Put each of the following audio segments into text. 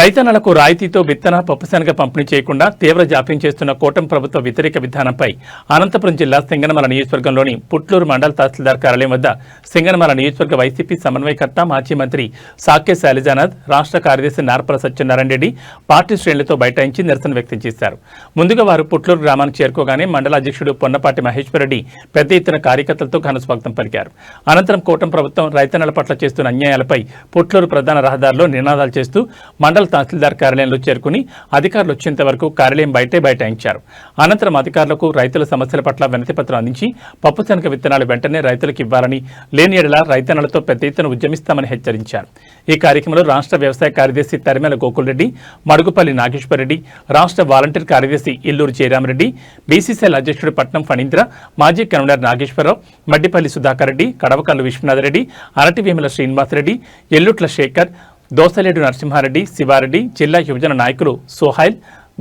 రైతన్నలకు రాయితీతో విత్తన పప్పుశనగ పంపిణీ చేయకుండా తీవ్ర జాప్యం చేస్తున్న కూటమి ప్రభుత్వ వ్యతిరేక విధానంపై అనంతపురం జిల్లా సింగనమల నియోజకవర్గంలోని పుట్లూరు మండల తహసీల్దార్ కార్యాలయం వద్ద సింగనమల నియోజకవర్గ వైసీపీ సమన్వయకర్త మాజీ మంత్రి సాకే శైలజానాథ్ రాష్ట్ర కార్యదర్శి నార్పల సత్యనారాయణ రెడ్డి పార్టీ శ్రేణులతో బైఠాయించి నిరసన వ్యక్తం చేశారు. ముందుగా వారు పుట్లూరు గ్రామానికి చేరుకోగానే మండల అధ్యక్షుడు పొన్నపాటి మహేశ్వరరెడ్డి పెద్ద ఎత్తున కార్యకర్తలతో ఘనస్వాగతం పలికారు. అనంతరం కూటమి ప్రభుత్వం రైతన్నల పట్ల చేస్తున్న అన్యాయాలపై పుట్లూరు ప్రధాన రహదారిలో నినాదాలు చేస్తూ మండల తహసీల్దార్ కార్యాలయంలో చేరుకుని అధికారులు వచ్చేంత వరకు కార్యాలయం బయటే బైఠాయించారు. అనంతరం అధికారులకు రైతుల సమస్యల పట్ల వినతిపత్రం అందించి పప్పు శనగ విత్తనాలు వెంటనే రైతులకు ఇవ్వాలని లేని ఎడల రైతన్నలతో పెద్ద ఎత్తున ఉద్యమిస్తామని హెచ్చరించారు. ఈ కార్యక్రమంలో రాష్ట్ర వ్యవసాయ కార్యదర్శి తరిమేల గోకుల్రెడ్డి మడుగుపల్లి నాగేశ్వరరెడ్డి రాష్ట్ర వాలంటీర్ కార్యదర్శి ఇల్లూరు జయరామరెడ్డి బీసీసీఎల్ అధ్యక్షుడు పట్నం ఫణీంద్ర మాజీ కన్వీనర్ నాగేశ్వరరావు మడ్డిపల్లి సుధాకర్ రెడ్డి కడవకల్లు విశ్వనాథరెడ్డి అరటివేముల శ్రీనివాసరెడ్డి ఎల్లుట్ల శేఖర్ దోసలేడు నరసింహారెడ్డి శివారెడ్డి జిల్లా యువజన నాయకులు సోహైల్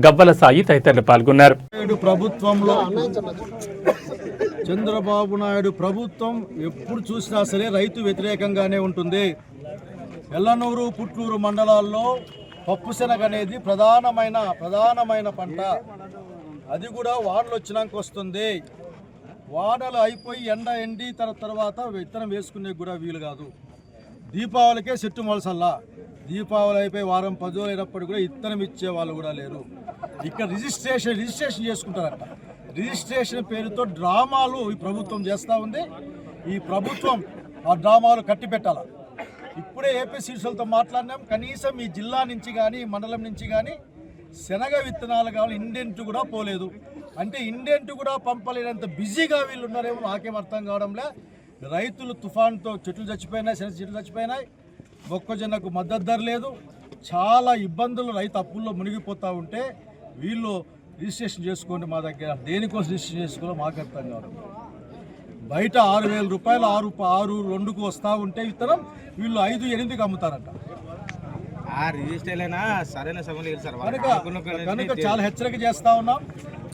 గవ్వల సాయి తదితరులు పాల్గొన్నారు. ప్రభుత్వంలో చంద్రబాబు నాయుడు ప్రభుత్వం ఎప్పుడు చూసినా సరే రైతు వ్యతిరేకంగానే ఉంటుంది. ఎల్లనూరు పుట్లూరు మండలాల్లో పప్పు శనగ అనేది ప్రధానమైన ప్రధానమైన పంట. అది కూడా వానలు వచ్చినాక వస్తుంది. వానలు అయిపోయి ఎండ ఎండి తర తర్వాత విత్తనం వేసుకునే కూడా వీలు కాదు. దీపావళికే చెట్టు మొలసల్లా. దీపావళి అయిపోయి వారం పది రోజులు అయినప్పుడు కూడా ఇత్తనం ఇచ్చే వాళ్ళు కూడా లేరు. ఇక్కడ రిజిస్ట్రేషన్ రిజిస్ట్రేషన్ చేసుకుంటారట. రిజిస్ట్రేషన్ పేరుతో డ్రామాలు ఈ ప్రభుత్వం చేస్తూ ఉంది. ఈ ప్రభుత్వం ఆ డ్రామాలు కట్టిపెట్టాల. ఇప్పుడే ఏపీ సీట్లతో మాట్లాడినాం. కనీసం ఈ జిల్లా నుంచి కానీ మండలం నుంచి కానీ శనగ విత్తనాలు కావాలి ఇండెంట్ కూడా పోలేదు. అంటే ఇండెంట్ కూడా పంపలేనంత బిజీగా వీళ్ళు ఉన్నారేమో నాకేం అర్థం కావడంలే. రైతులు తుఫాన్తో చెట్లు చచ్చిపోయినాయి శనగ చెట్లు చచ్చిపోయినాయి. మొక్కజొన్నకు మద్దతు ధర లేదు. చాలా ఇబ్బందులు రైతు అప్పుల్లో మునిగిపోతూ ఉంటే వీళ్ళు రిజిస్ట్రేషన్ చేసుకోండి మా దగ్గర. దేనికోసం రిజిస్ట్రేషన్ చేసుకోవాలో మాకు అర్థం కావడం బయట ఆరు వేల రూపాయలు ఆరు ఆరు రెండుకు వస్తూ ఉంటే విత్తనం వీళ్ళు ఐదు ఎనిమిదికి అమ్ముతారంట. సార్. కనుక కనుక చాలా హెచ్చరిక చేస్తా ఉన్నాం.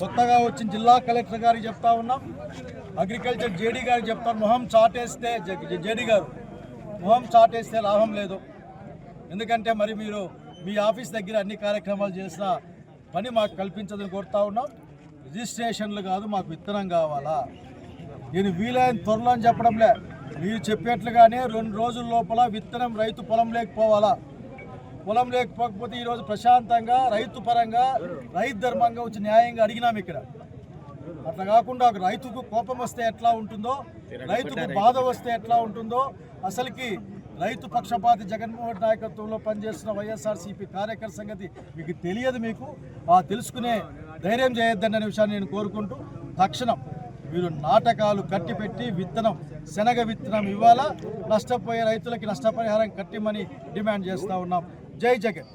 కొత్తగా వచ్చిన జిల్లా కలెక్టర్ గారికి చెప్తా ఉన్నాం. అగ్రికల్చర్ జేడీ గారు చెప్తారు మొహం చాటేస్తే జేడీ గారు మొహం చాటేస్తే లాభం లేదు. ఎందుకంటే మరి మీరు మీ ఆఫీస్ దగ్గర అన్ని కార్యక్రమాలు చేసిన పని మాకు కల్పించదని కోరుతా ఉన్నాం. రిజిస్ట్రేషన్లు కాదు మాకు విత్తనం కావాలా? నేను వీలైన త్వరలో అని చెప్పడంలే. మీరు చెప్పేట్లుగానే రెండు రోజుల లోపల విత్తనం రైతు పొలం లేకపోవాలా? పొలం లేకపోకపోతే ఈరోజు ప్రశాంతంగా రైతు పరంగా రైతు ధర్మంగా వచ్చి న్యాయంగా అడిగినాం ఇక్కడ. అట్లా కాకుండా రైతుకు కోపం వస్తే ఎట్లా ఉంటుందో రైతుకు బాధ వస్తే ఎట్లా ఉంటుందో అసలుకి రైతు పక్షపాతి జగన్మోహన్ నాయకత్వంలో పనిచేస్తున్న వైఎస్ఆర్సీపీ కార్యకర్త సంగతి మీకు తెలియదు మీకు. ఆ తెలుసుకునే ధైర్యం చేయొద్దని అనే విషయాన్ని నేను కోరుకుంటూ తక్షణం మీరు నాటకాలు కట్టిపెట్టి విత్తనం శనగ విత్తనం ఇవ్వాలా? నష్టపోయే రైతులకి నష్టపరిహారం కట్టిమని డిమాండ్ చేస్తూ ఉన్నాం. జై జగన్.